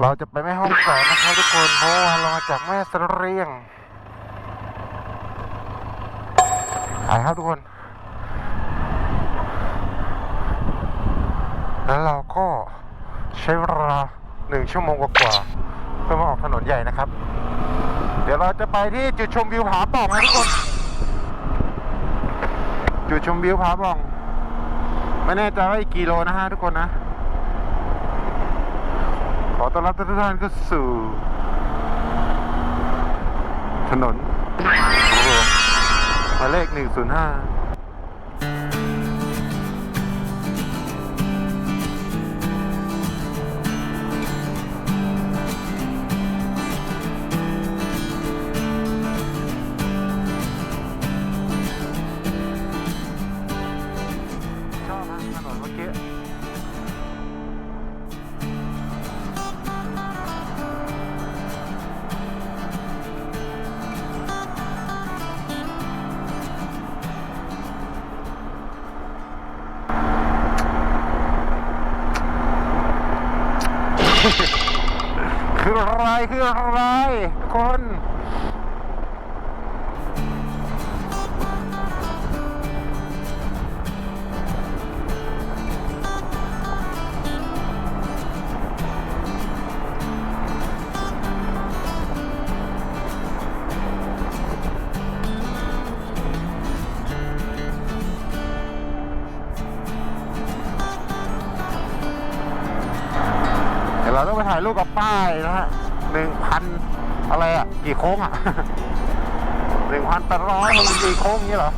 เราจะไปแม่ห้องสอนนะครับทุกคนเพราะว่าเรามาจากแม่เสรียงไปครับทุกคน แล้วเราก็ใช้เวลาหนึ่งชั่วโมงกว่าๆเพื่อมาออกถนนใหญ่นะครับ เดี๋ยวเราจะไปที่จุดชมวิวผาป่องนะทุกคน จุดชมวิวผาป่อง ไม่แน่ใจว่าอีกกี่โลนะฮะทุกคนนะ ขอต้อนรับทุกท่านก็สู่ ถนนหมายเลขหนึ่งศูนย์ห้า คืออะไรคืออะไรคน ต้องไปถ่ายรูปกับป้ายนะฮะหนึ่งพันอะไรอะ กี่โค้งอะหนึ่งพันแปดร้อยหกสิบสี่โค้งอย่างนี้เหรอ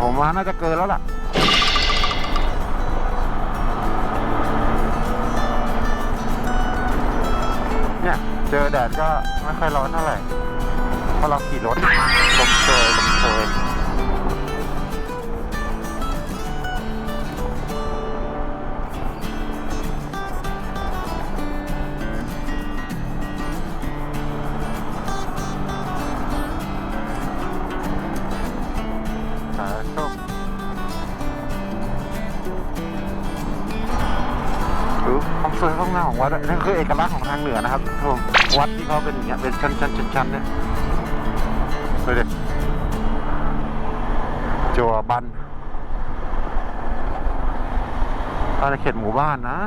ผมว่าน่าจะเกินแล้วล่ะเนี่ยเจอแดดก็ไม่ค่อยร้อนเท่าไหร่เพราะเราขี่รถลมเชยลมเชย ควาวยควางของวัดนั่นคือเอกลักษณ์ของทางเหนือนะครับทุกคนวัดที่เขาเป็นอย่างเงี้ยเป็นชั้นชั้นชั้นชั้นเนี่ยดูดิจัวบันอาณาเขตหมู่บ้านนะ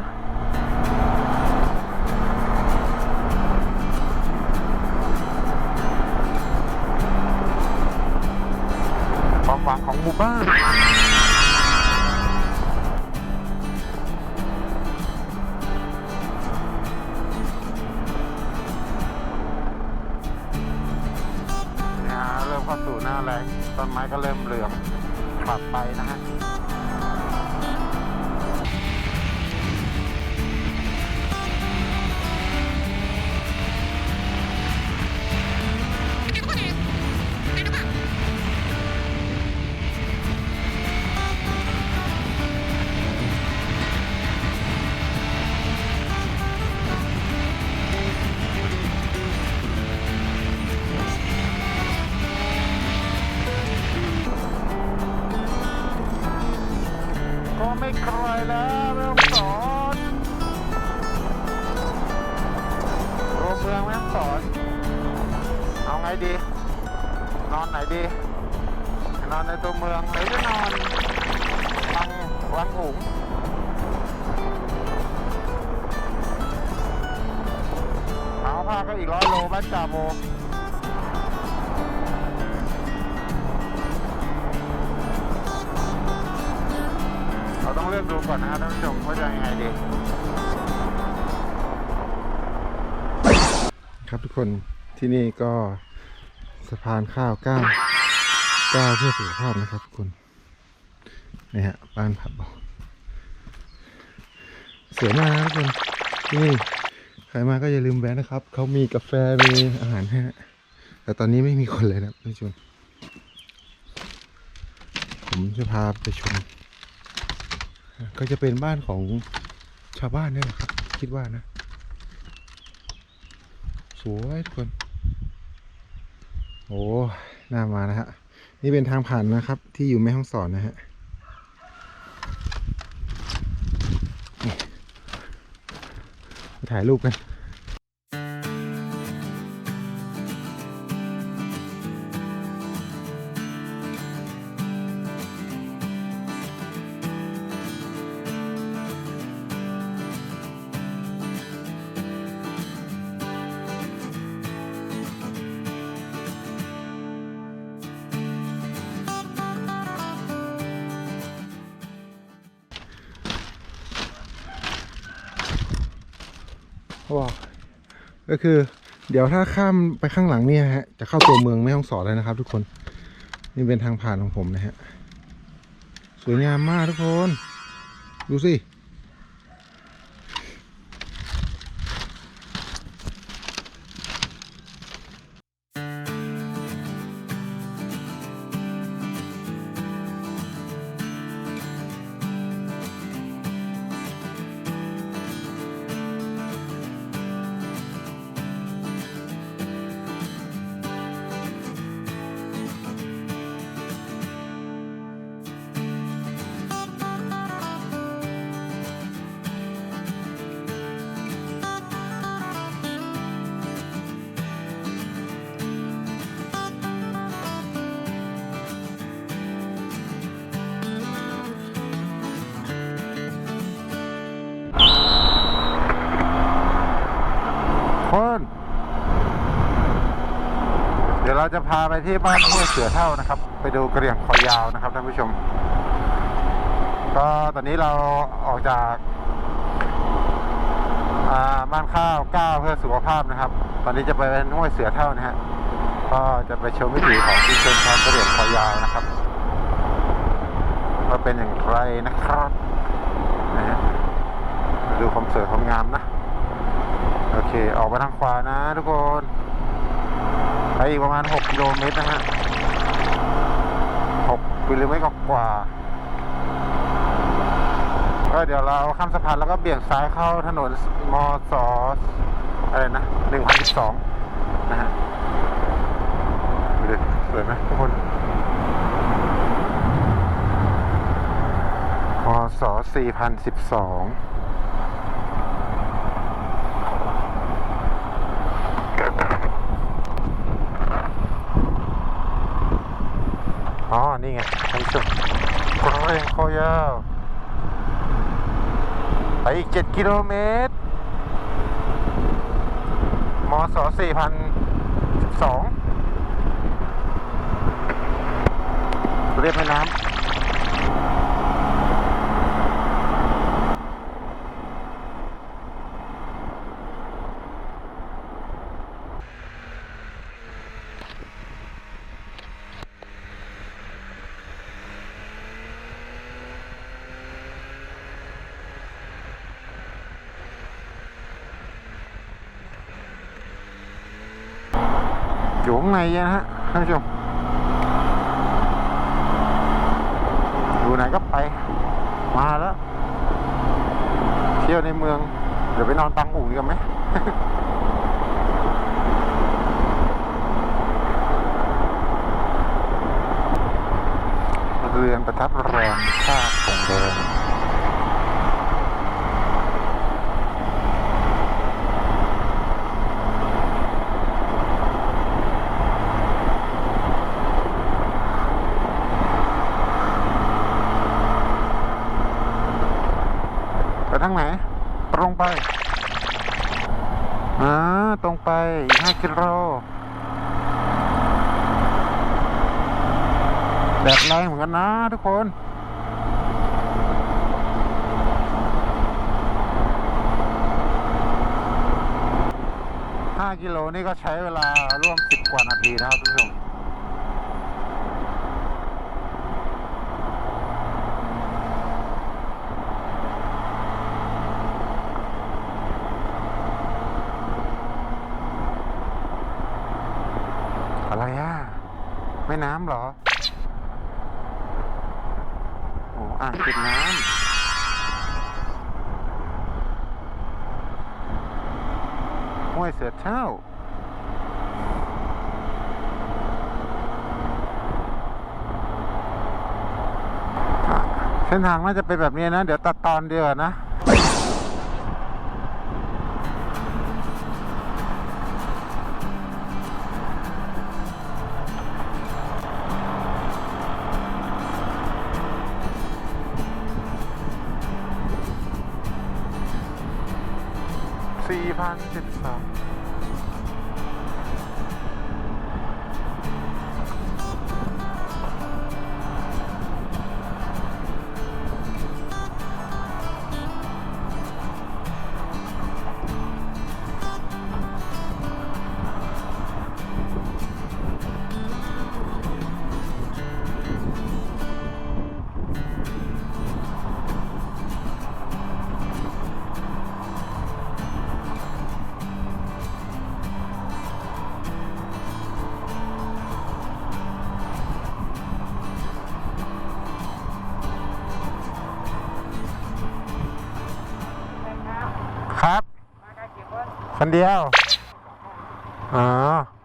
ความหวังของหมู่บ้าน เอาผ้าก็อีกร้อยโลบ้านจ่าโมเราต้องเลือกดูก่อนนะครับท่านผู้ชมว่าจะยังไงดี ครับทุกคนที่นี่ก็สะพานข้าวก้าวก้าวเพื่อสุขภาพนะครับทุกคนนี่ฮะบ้านผับบอกสวยมากนะทุกคนที่นี่ รมาก็อย่าลืมแวะนะครับ เขามีกาแฟมีอาหารให้นะแต่ตอนนี้ไม่มีคนเลยนะท่านผู้ชมผมจะพาไปชม ก็จะเป็นบ้านของชาวบ้านนี่แหละครับ คิดว่านะ สวยทุกคน โอ้หน่ามานะฮะ นี่เป็นทางผ่านนะครับ ที่อยู่แม่ห้องสอนนะฮะนี่มา ถ่ายรูปกัน บอกก็คือ เดี๋ยวถ้าข้ามไปข้างหลังเนี่ยฮะจะเข้าตัวเมืองไม่ต้องสอนเลยนะครับ ทุกคนนี่เป็นทางผ่านของผมนะฮะสวยงามมากทุกคน ดูสิ เราจะพาไปที่บ้านห้วยเสือเท่านะครับ ไปดูกระเหรี่ยงคอยาวนะครับท่านผู้ชม ก็ตอนนี้เราออกจากบ้านข้าวก้าวเพื่อสุขภาพนะครับ ตอนนี้จะไปเป็นห้วยเสือเท่านะฮะก็จะไปชมวิถีของชุมชนชาวกระเหรี่ยงคอยาวนะครับว่าเป็นอย่างไรนะครับนะฮะดูความสวยความงามนะ โอเค ออกมาทางขวานะทุกคน ไปอีกประมาณ 6 กิโลเมตรนะฮะ 6 กิโลเมตรกว่าก็เดี๋ยวเราข้ามสะพานแล้วก็เบี่ยงซ้ายเข้าถนนมสอะไรนะ1012นะฮะดูดิสวยไหมทุกคนมส4012อ๋อ นี่ไงท่านผู้ชมกระเร่งคอยาว ไปอีก 7 กิโลเมตร มศ4012เรียบแม่น้ำ อยู่ข้างในนะฮะท่านผู้ชมอยู่ไหนก็ไปมาแล้ว เที่ยวในเมือง เดี๋ยวไปนอนตังอู่กันไหมเรือนประทับแรมท่าคงแดง งไหน ตรงไป อ่า ตรงไปอีกห้ากิโลแดดแรงเหมือนกันนะทุกคนห้ากิโลนี่ก็ใช้เวลาร่วมสิบกว่านาทีนะครับทุกผู้ชม ม่น้ำเหรอโอ้อ่างเก็บน้ำห้วยเสือเท่า เส้นทางน่าจะเป็นแบบนี้นะ เดี๋ยวตัดตอนเดียวนะ สี่พันสิ คนเดียว อ๋อ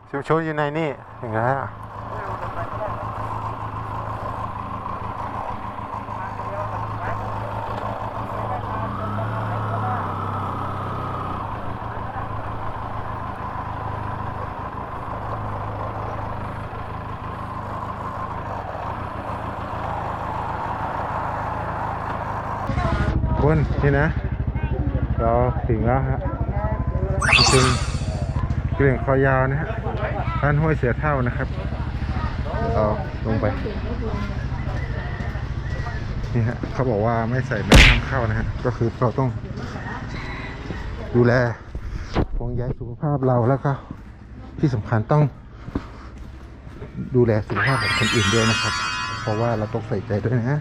ชิวชูอยู่ในนี่อย่างไรอะคุณนี่นะ เราถึงแล้วฮะ คุณเกลี่ยงคอยาวนะฮะบ้านห้วยเสือเท่านะครับเราลงไป นี่ฮะเขาบอกว่าไม่ใส่แมสห้ามเข้านะฮะ ก็คือเราต้องดูแลห่วงใยสุขภาพเราแล้วก็ที่สำคัญต้องดูแลสุขภาพของคนอื่นด้วยนะครับ เพราะว่าเราต้องใส่ใจด้วยนะ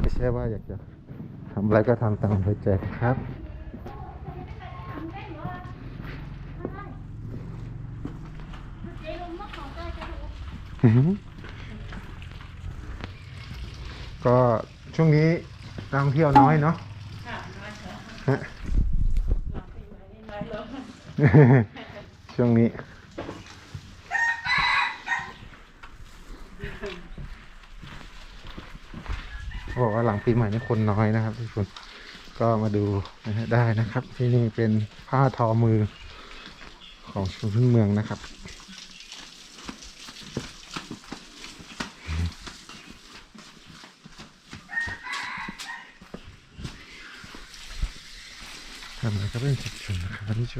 ไม่ใช่ว่าอยากจะทำอะไรก็ทำตามใจครับ อือหือ ก็ช่วงนี้นักท่องเที่ยวน้อยเนาะฮะช่วงนี้เขาบอกว่าหลังปีใหม่นี่คนน้อยนะครับทุกคนก็มาดูนะฮะได้นะครับ ที่นี่เป็นผ้าทอมือของชุมชนเมืองนะครับ ทำอะไรก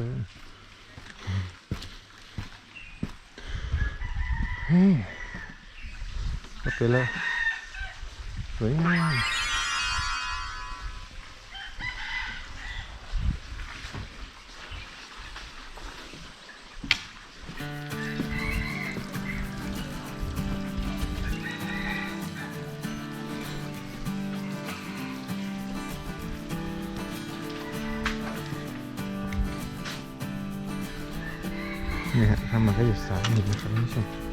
็ เป็นชุดชนนะค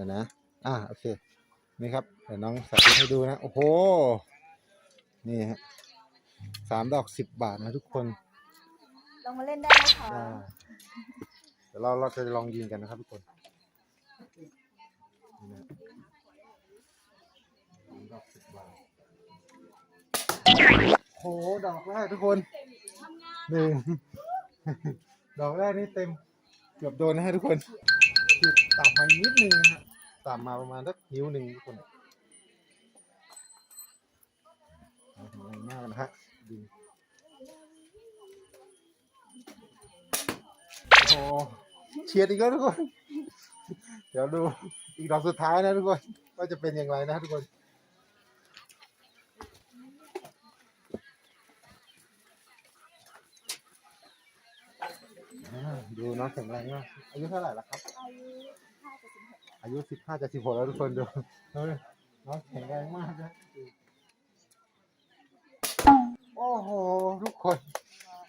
ดี๋ยวนะ อ่าโอเค นี่ครับ เดี๋ยวน้องสาธิตให้ดูนะ โอ้โห นี่ฮะสามดอกสิบบาทนะทุกคน ลองมาเล่นได้นะคะอ่าเดี๋ยวเราเราจะลองยิงกันนะครับทุกคนนี่นะสามดอกสิบบาท โอ้โห ดอกแรกทุกคนหนึ่ง ดอกแรกนี่เต็ม เกือบโดนนะฮะทุกคน คือต่ำมานิดนึงนะฮะต่ำมาประมาณสักนิ้วหนึ่งทุกคนเอาถึงแรมากนะฮะดึงโอ้เฉียดอีกแล้วทุกคน เดี๋ยวดูอีกดอกสุดท้ายนะทุกคนว่าจะเป็นอย่างไรนะทุกคน ดูน้องแข็งแรงมากอายุเท่าไหร่ละครับ อายุ5จะ16อายุสิบห้าจะสิบหกแล้วทุกคนดูดูดิน้องแข็งแรงมากนะดูโอ้โหทุกคน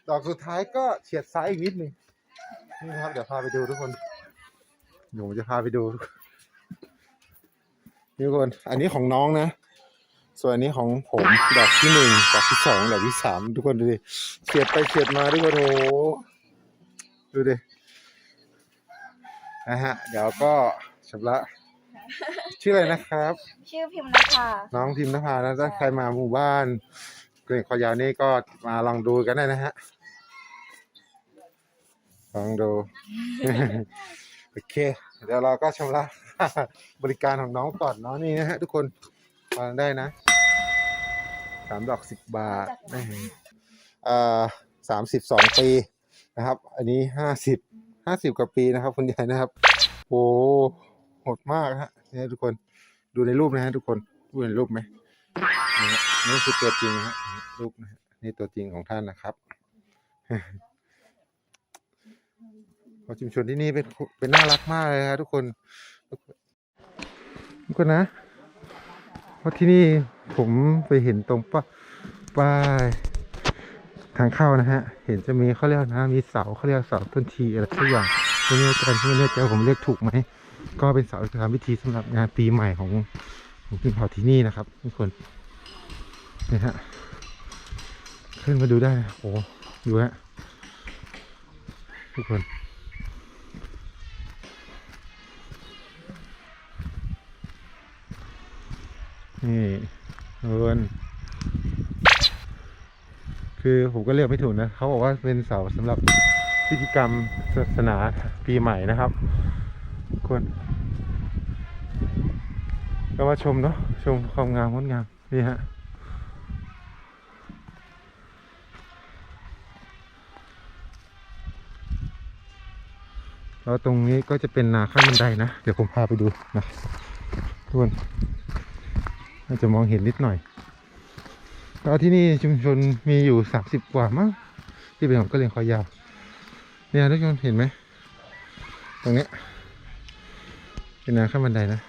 ดอกสุดท้ายก็เฉียดซ้ายอีกนิดหนึ่งนี่นะครับ เดี๋ยวพาไปดูทุกคนหนูจะพาไปดูนี่ทุกคน อันนี้ของน้องนะ ส่วนอันนี้ของผมดอกที่หนึ่งดอกที่สองดอกที่สามทุกคนดูดิเฉียดไปเฉียดมาทุกคนโอ้โห ดูดิ นะฮะ เดี๋ยวก็ชำระ ชื่ออะไรนะครับ ชื่อพิมพ์นะคะ น้องพิมพ์นภานะถ้าใครมาหมู่บ้านเกรงคอยาวนี่ก็มาลองดูกันได้นะฮะ ลองดู โอเค เดี๋ยวเราก็ชำระ บริการของน้องก่อนเนาะนี่นะฮะทุกคนฟังได้นะสามดอกสิบบาทนะฮะอ่าสามสิบสองปี นะครับ อันนี้ห้าสิบห้าสิบกว่าปีนะครับคุณยายนะครับโอ้โหดมากฮะนี่ทุกคนดูในรูปนะฮะทุกคนดูในรูปไหมนี่คือตัวจริงฮะรูปนะฮะนี่ตัวจริงของท่านนะครับพราะชุมชนที่นี่เป็นเป็นน่ารักมากเลยครับทุกคนทุกคนนะเพราะที่นี่ผมไปเห็นตรงป้าป้าย ทางเข้านะฮะ เห็นจะมีเขาเรียกนะมีเสาเขาเรียกเสาต้นทีอะไรสักอย่างไม่แน่ใจไม่แน่ใจว่าผมเรียกถูกไหมก็เป็นเสาทำพิธีสำหรับงานปีใหม่ของของชนเผ่าที่นี่นะครับทุกคนนี่ฮะขึ้นมาดูได้นะโอ้ดูฮะทุกคนนี่เอิน คือผมก็เรียกไม่ถูกนะเขาบอกว่าเป็นเสาสำหรับพิธีกรรมศาสนาปีใหม่นะครับควรก็มาชมเนาะชมความงามงดงามนี่ฮะแล้วตรงนี้ก็จะเป็นนาขั้นบันไดนะ เดี๋ยวผมพาไปดูนะทุกคนน่าจะมองเห็นนิดหน่อย ก็ที่นี่ชุมชนมีอยู่สามสิบกว่ามั้งที่เป็นของกะเหรี่ยงคอยาว เนี่ยทุกคนเห็นไหมตรงเนี้ยเป็นนาขั้นบันไดนะ